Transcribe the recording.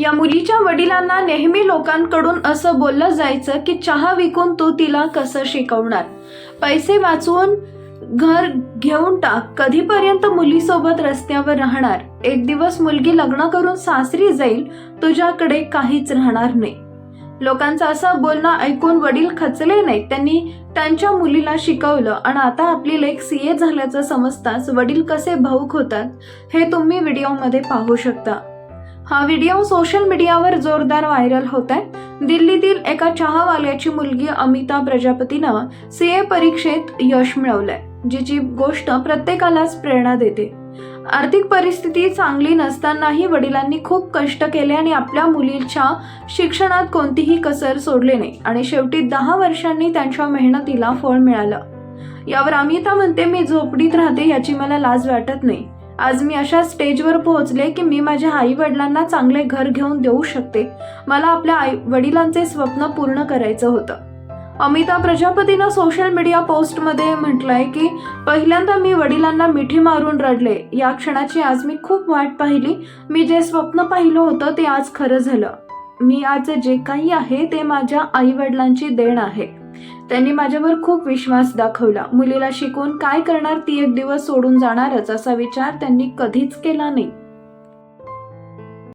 या मुलीच्या वडिलांना नेहमी लोकांकडून असं बोललं जायचं की चहा विकून तू तिला कसं शिकवणार? पैसे वाचवून घर घेऊन टाक. कधीपर्यंत मुलीसोबत रस्त्यावर राहणार? एक दिवस मुलगी लग्न करून सासरी जाईल तुझ्याकडे काहीच राहणार नाही. लोकांचं असं बोलणं ऐकून वडील खचले नाहीत. त्यांनी त्यांच्या मुलीला शिकवलं आणि आता आपली लेख सी ए झाल्याचं समजताच वडील कसे भाऊक होतात हे तुम्ही व्हिडिओमध्ये पाहू शकता. हा व्हिडिओ सोशल मीडियावर जोरदार व्हायरल होत आहे. दिल्लीतील एका चहावाल्याची मुलगी अमिता प्रजापतीनं सी ए परीक्षेत यश मिळवलंय जिची गोष्ट प्रत्येकालाच प्रेरणा देते. आर्थिक परिस्थिती चांगली नसतानाही वडिलांनी खूप कष्ट केले आणि आपल्या मुलीच्या शिक्षणात कोणतीही कसर सोडली नाही आणि शेवटी दहा वर्षांनी त्यांच्या मेहनतीला फळ मिळालं. यावर अमिता म्हणते मी झोपडीत राहते याची मला लाज वाटत नाही. आज मी अशा स्टेजवर पोहोचले की मी माझ्या आई वडिलांना चांगले घर घेऊन देऊ शकते. मला आपल्या आई वडिलांचे स्वप्न पूर्ण करायचं होतं. अमिता प्रजापतीनं सोशल मीडिया पोस्टमध्ये म्हटलंय की पहिल्यांदा मी वडिलांना मिठी मारून रडले. या क्षणाची आज मी खूप वाट पाहिली. मी जे स्वप्न पाहिलं होतं ते आज खरं झालं. मी आज जे काही आहे ते माझ्या आई वडिलांची देण आहे. त्यांनी माझ्यावर खूप विश्वास दाखवला. मुलीला शिकवून काय करणार ती एक दिवस सोडून जाणारच असा विचार त्यांनी कधीच केला नाही.